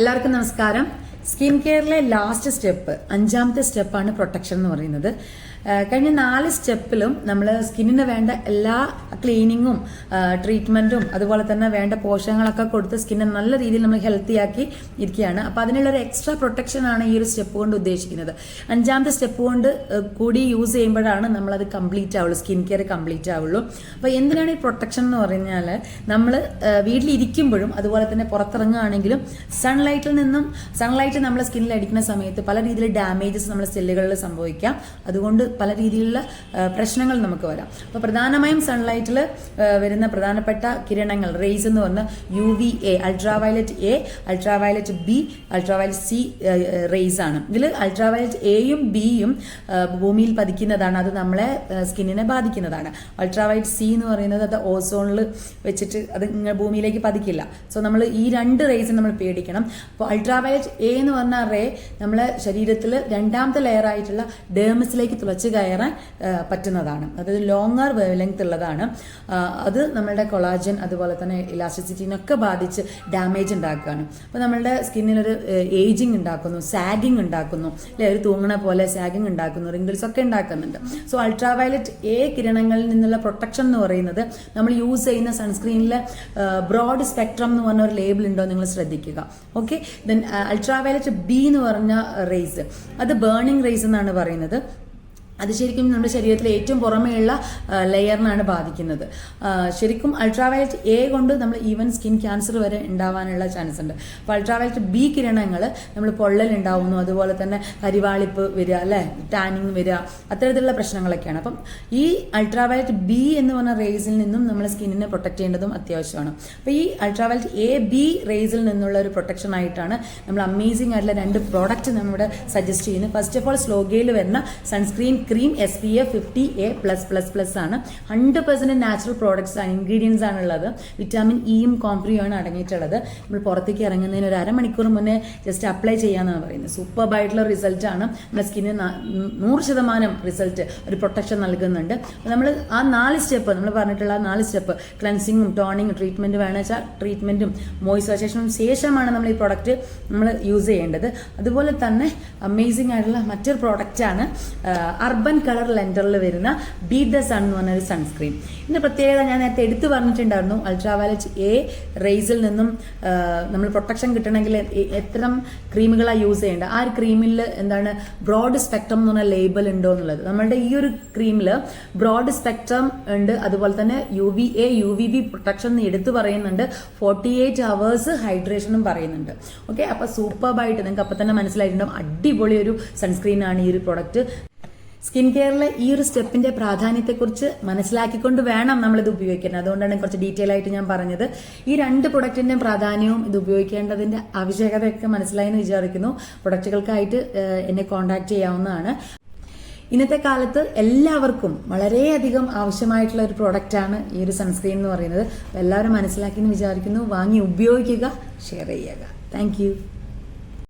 എല്ലാവർക്കും നമസ്കാരം. Skin കെയറിലെ last step അഞ്ചാമത്തെ സ്റ്റെപ്പാണ് പ്രൊട്ടക്ഷൻ എന്ന് പറയുന്നത്. കഴിഞ്ഞ നാല് സ്റ്റെപ്പിലും നമ്മൾ സ്കിന്നിന് വേണ്ട എല്ലാ ക്ലീനിങ്ങും ട്രീറ്റ്മെന്റും അതുപോലെ തന്നെ വേണ്ട പോഷകങ്ങളൊക്കെ കൊടുത്ത് സ്കിന്നെ നല്ല രീതിയിൽ നമ്മൾ ഹെൽത്തി ആക്കി ഇരിക്കുകയാണ്. അപ്പോൾ അതിനുള്ള ഒരു എക്സ്ട്രാ പ്രൊട്ടക്ഷൻ ആണ് ഈ ഒരു സ്റ്റെപ്പ് കൊണ്ട് ഉദ്ദേശിക്കുന്നത്. അഞ്ചാമത്തെ സ്റ്റെപ്പ് കൊണ്ട് കൂടി യൂസ് ചെയ്യുമ്പോഴാണ് നമ്മളത് കംപ്ലീറ്റ് ആവുള്ളൂ സ്കിൻ കെയർ കംപ്ലീറ്റ് ആവുള്ളൂ. അപ്പോൾ എന്തിനാണ് ഈ പ്രൊട്ടക്ഷൻ എന്ന് പറഞ്ഞാൽ നമ്മൾ വീട്ടിലിരിക്കുമ്പോഴും അതുപോലെ തന്നെ പുറത്തിറങ്ങുകയാണെങ്കിലും സൺലൈറ്റിൽ നിന്നും സൺലൈറ്റ് നമ്മളെ സ്കിന്നിൽ അടിക്കുന്ന സമയത്ത് പല രീതിയിൽ ഡാമേജസ് നമ്മുടെ സെല്ലുകളിൽ സംഭവിക്കാം. അതുകൊണ്ട് പല രീതിയിലുള്ള പ്രശ്നങ്ങൾ നമുക്ക് വരാം. അപ്പോൾ പ്രധാനമായും സൺലൈറ്റിൽ വരുന്ന പ്രധാനപ്പെട്ട കിരണങ്ങൾ റേസ് എന്ന് പറഞ്ഞാൽ U V A ultraviolet A ultraviolet B ultraviolet C rays ആണ്. ഇതിൽ അൾട്രാവയലറ്റ് എയും ബിയും ഭൂമിയിൽ പതിക്കുന്നതാണ്. അത് നമ്മളെ സ്കിന്നിനെ ബാധിക്കുന്നതാണ്. അൾട്രാവയലറ്റ് സി എന്ന് പറയുന്നത് അത് ഓസോണിൽ വെച്ചിട്ട് അത് ഭൂമിയിലേക്ക് പതിക്കില്ല. സോ നമ്മൾ ഈ രണ്ട് റേസ് നമ്മൾ പേടിക്കണം. അപ്പോൾ അൾട്രാവയലറ്റ് എ എന്ന് പറഞ്ഞ റേ നമ്മളെ ശരീരത്തിൽ രണ്ടാമത്തെ ലെയർ ആയിട്ടുള്ള ഡേമസിലേക്ക് തുളച്ച് കയറാൻ പറ്റുന്നതാണ്. അതായത് ലോങ്ങർ വേവ് ലെങ്ത് ഉള്ളതാണ് അത് നമ്മളുടെ കൊളാജൻ അതുപോലെ തന്നെ ഇലാസ്റ്റിസിറ്റിനൊക്കെ ബാധിച്ച് ഡാമേജ് ഉണ്ടാക്കുകയാണ്. അപ്പോൾ നമ്മളുടെ സ്കിന്നിനൊരു ഏജിങ് ഉണ്ടാക്കുന്നു സാഗിങ് ഉണ്ടാക്കുന്നു. അല്ലെ ഒരു തൂങ്ങണ പോലെ സാഗിങ് ഉണ്ടാക്കുന്നു റിങ്കിൾസ് ഒക്കെ ഉണ്ടാക്കുന്നുണ്ട്. സോ അൾട്രാ വയലറ്റ് എ കിരണങ്ങളിൽ നിന്നുള്ള പ്രൊട്ടക്ഷൻ എന്ന് പറയുന്നത് നമ്മൾ യൂസ് ചെയ്യുന്ന സൺസ്ക്രീനിലെ ബ്രോഡ് സ്പെക്ട്രം എന്ന് പറഞ്ഞ ഒരു ലേബിൾ ഉണ്ടോ നിങ്ങൾ ശ്രദ്ധിക്കുക. Okay then ultra violet B എന്ന് പറഞ്ഞ റേസ് അത് ബേണിംഗ് റേസ് എന്നാണ് പറയുന്നത്. അത് ശരിക്കും നമ്മുടെ ശരീരത്തിലെ ഏറ്റവും പുറമേയുള്ള ലെയറിനാണ് ബാധിക്കുന്നത്. ശരിക്കും അൾട്രാവയലറ്റ് എ കൊണ്ട് നമ്മൾ ഈവൻ സ്കിൻ ക്യാൻസർ വരെ ഉണ്ടാവാനുള്ള ചാൻസ് ഉണ്ട്. അപ്പോൾ അൾട്രാവയലറ്റ് ബി കിരണങ്ങൾ നമ്മൾ പൊള്ളൽ ഉണ്ടാവുന്നു അതുപോലെ തന്നെ കരിവാളിപ്പ് വരിക അല്ലെ? ടാനിങ് വരിക അത്തരത്തിലുള്ള പ്രശ്നങ്ങളൊക്കെയാണ്. അപ്പം ഈ അൾട്രാവയലറ്റ് ബി എന്ന് പറഞ്ഞ റേസിൽ നിന്നും നമ്മുടെ സ്കിന്നിനെ പ്രൊട്ടക്ട് ചെയ്യേണ്ടതും അത്യാവശ്യമാണ്. അപ്പോൾ ഈ അൾട്രാവയലറ്റ് എ ബി റേസിൽ നിന്നുള്ള ഒരു പ്രൊട്ടക്ഷൻ ആയിട്ടാണ് നമ്മൾ അമേസിംഗ് ആയിട്ടുള്ള രണ്ട് പ്രോഡക്റ്റ് നമ്മുടെ സജസ്റ്റ് ചെയ്യുന്നത്. ഫസ്റ്റ് ഓഫ് ഓൾ സ്ലോഗയിൽ വരുന്ന sunscreen cream S P A fifty A plus plus plus ആണ്. ഹൺഡ്രഡ് പെർസെന്റ് നാച്ചുറൽ പ്രോഡക്ട്സ് ആണ് ഇൻഗ്രീഡിയൻസ് ആണുള്ളത് വിറ്റാമിൻ ഇയും ആണ് അടങ്ങിയിട്ടുള്ളത്. നമ്മൾ പുറത്തേക്ക് ഇറങ്ങുന്നതിന് ഒരു അരമണിക്കൂർ മുന്നേ ജസ്റ്റ് അപ്ലൈ ചെയ്യാന്നാണ് പറയുന്നത്. സൂപ്പർബായിട്ടുള്ള ആണ്. നമ്മുടെ സ്കിന്നിന് നൂറ് ശതമാനം റിസൾട്ട് ഒരു പ്രൊട്ടക്ഷൻ നൽകുന്നുണ്ട്. നമ്മൾ ആ നാല് സ്റ്റെപ്പ് നമ്മൾ പറഞ്ഞിട്ടുള്ള നാല് സ്റ്റെപ്പ് ക്ലൻസിങ്ങും ടോണിങ്ങും ട്രീറ്റ്മെന്റ് വേണമെന്ന് വെച്ചാൽ ട്രീറ്റ്മെന്റും മോയിസ്ചറൈസേഷനും ശേഷമാണ് നമ്മൾ ഈ പ്രോഡക്റ്റ് നമ്മൾ യൂസ് ചെയ്യേണ്ടത്. അതുപോലെ തന്നെ അമേസിംഗ് ആയിട്ടുള്ള മറ്റൊരു പ്രോഡക്റ്റ് ആണ് അർബൻ കളർ ലെൻഡറിൽ വരുന്ന ബീറ്റ് ദ സൺ എന്ന് പറഞ്ഞ ഒരു സൺസ്ക്രീൻ ഇതിന്റെ പ്രത്യേകത ഞാൻ നേരത്തെ എടുത്തു പറഞ്ഞിട്ടുണ്ടായിരുന്നു. അൾട്രാവയലറ്റ് എ റേസിൽ നിന്നും നമ്മൾ പ്രൊട്ടക്ഷൻ കിട്ടണമെങ്കിൽ എത്ര ക്രീമുകളാണ് യൂസ് ചെയ്യേണ്ടത്? ആ ഒരു ക്രീമിൽ എന്താണ് ബ്രോഡ് സ്പെക്ട്രം എന്ന് പറഞ്ഞ ലേബൽ ഉണ്ടോ എന്നുള്ളത്. നമ്മളുടെ ഈ ഒരു ക്രീമിൽ ബ്രോഡ് സ്പെക്ട്രം ഉണ്ട്. അതുപോലെ തന്നെ U V A U V B protection എന്ന് എടുത്തു പറയുന്നുണ്ട്. ഫോർട്ടി എയ്റ്റ് അവേഴ്സ് ഹൈഡ്രേഷനും പറയുന്നുണ്ട്. ഓക്കെ അപ്പൊ സൂപ്പർബായിട്ട് നിങ്ങൾക്ക് അപ്പൊ തന്നെ മനസ്സിലായിട്ടുണ്ടാവും. അടിപൊളി ഒരു സൺസ്ക്രീൻ ആണ് ഈ ഒരു പ്രൊഡക്റ്റ് സ്കിൻ കെയറിലെ ഈ ഒരു സ്റ്റെപ്പിന്റെ പ്രാധാന്യത്തെക്കുറിച്ച് മനസ്സിലാക്കിക്കൊണ്ട് വേണം നമ്മൾ ഇത് ഉപയോഗിക്കാൻ. അതുകൊണ്ടാണ് കുറച്ച് ഡീറ്റെയിൽ ആയിട്ട് ഞാൻ പറഞ്ഞത്. ഈ രണ്ട് പ്രൊഡക്റ്റിന്റെ പ്രാധാന്യവും ഇത് ഉപയോഗിക്കേണ്ടതിന്റെ ആവശ്യകതയൊക്കെ മനസ്സിലായെന്ന് വിചാരിക്കുന്നു. പ്രൊഡക്റ്റുകൾക്കായിട്ട് എന്നെ കോൺടാക്ട് ചെയ്യാവുന്നതാണ്. ഇന്നത്തെ കാലത്ത് എല്ലാവർക്കും വളരെയധികം ആവശ്യമായിട്ടുള്ള ഒരു പ്രോഡക്റ്റാണ് ഈ ഒരു സൺസ്ക്രീൻ എന്ന് പറയുന്നത്. എല്ലാവരും മനസ്സിലാക്കി എന്ന് വിചാരിക്കുന്നു. വാങ്ങി ഉപയോഗിക്കുക ഷെയർ ചെയ്യുക. താങ്ക്